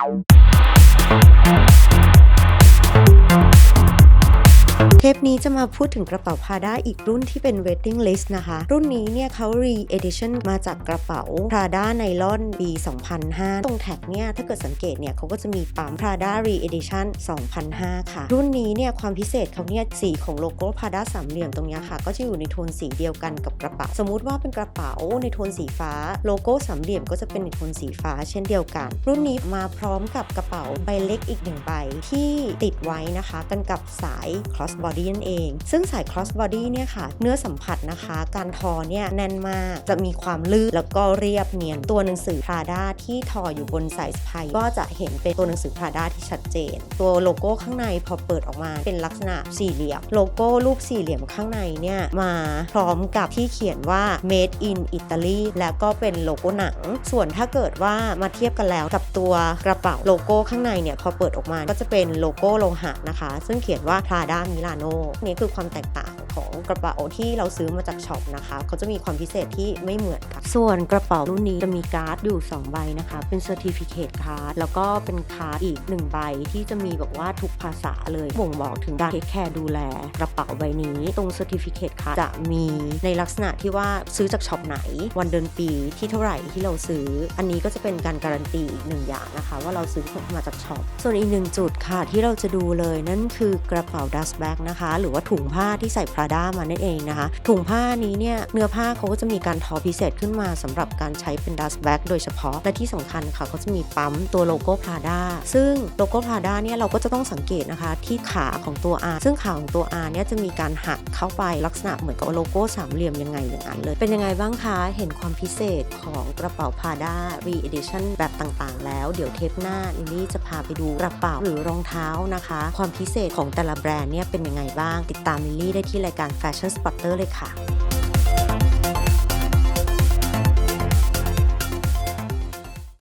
Música เทปนี้จะมาพูดถึงกระเป๋าพาด้าอีกรุ่นที่เป็น wedding list นะคะ รุ่นนี้เนี่ยเขา re-edition มาจากกระเป๋า Prada Nylon ปี 2005 ตรงแท็กเนี่ยถ้าเกิดสังเกตเนี่ยเขาก็จะมีปั๊ม Prada re-edition 2005 ค่ะ รุ่นนี้เนี่ยความพิเศษเขาเนี่ยสีของโลโก้ Prada สามเหลี่ยมตรงเนี้ยค่ะ ก็จะอยู่ในโทนสีเดียวกันกับกระเป๋า สมมุติว่าเป็นกระเป๋าในโทนสีฟ้า โลโก้สามเหลี่ยมก็จะเป็นในโทนสีฟ้า เช่นเดียวกัน รุ่นนี้มาพร้อมกับกระเป๋าใบเล็กอีกหนึ่งใบที่ติดไว้นะคะ กันกับสาย cross body นั่นเอง ซึ่งสาย cross body เนี่ยค่ะ เนื้อสัมผัสนะคะ การทอเนี่ยแน่นมาก จะมีความลื่นแล้วก็เรียบเนียน ตัวหนังสือ Prada ที่ทออยู่บนสายสะพายก็จะเห็นเป็นตัวหนังสือ Prada ที่ชัดเจน ตัวโลโก้ข้างในพอเปิดออกมาเป็นลักษณะสี่เหลี่ยม โลโก้รูปสี่เหลี่ยมข้างในเนี่ยมาพร้อมกับที่เขียนว่า made in Italy แล้วก็เป็นโลโก้หนัง ส่วนถ้าเกิดว่ามาเทียบกันแล้วกับตัวกระเป๋าโลโก้ข้างในเนี่ยพอเปิดออกมาก็จะเป็นโลโก้โลหะนะคะ ซึ่งเขียนว่า Prada Milano นี่คือความแตกต่างของกระเป๋าที่เราซื้อมาจากช็อปนะคะเขาจะมีความพิเศษที่ไม่เหมือนกันส่วนกระเป๋ารุ่นนี้จะมีการ์ดอยู่ 2 ใบนะคะ เป็น Certificate Card แล้วก็เป็นคาร์ดอีก 1 ใบที่จะมีแบบว่าทุกภาษาเลยบ่งบอกถึงการเทคแคร์ดูแลกระเป๋าใบนี้ ตรง Certificate Card จะมีในลักษณะที่ว่าซื้อจากช็อปไหน วันเดือนปีที่เท่าไหร่ที่เราซื้อ อันนี้ก็จะเป็นการการันตีอีกหนึ่งอย่างนะคะ ว่าเราซื้อมาจากช็อปส่วนอีกหนึ่งจุดค่ะที่เราจะดูเลยนั่นคือกระเป๋า dust bag นะคะ หรือว่าถุงผ้าที่ใส่ Prada มานั่นเองนะคะ ถุงผ้านี้เนี่ยเนื้อผ้าเขาก็จะมีการทอพิเศษขึ้นมาสำหรับการใช้เป็น dust bag โดยเฉพาะและที่สำคัญค่ะเขาจะมีปั๊มตัวโลโก้ Prada ซึ่งโลโก้ Prada เนี่ยเราก็จะต้องสังเกตนะคะที่ขาของตัว R ซึ่งขาของตัว R เนี่ยจะมีการหักเข้าไปลักษณะเหมือนกับโลโก้สามเหลี่ยมยังไงอย่างนั้นเลย เป็นยังไงบ้างคะเห็นความพิเศษของกระเป๋า Prada re-edition แบบต่างๆ แล้วเดี๋ยวเทปหน้าลิลลี่จะพาไปดูกระเป๋าหรือรองเท้านะคะ ความพิเศษของแต่ละแบรนด์เนี่ยเป็นยังไงยังไงบ้าง ติดตามลิลลี่ได้ที่รายการ Fashion Spotter เลยค่ะ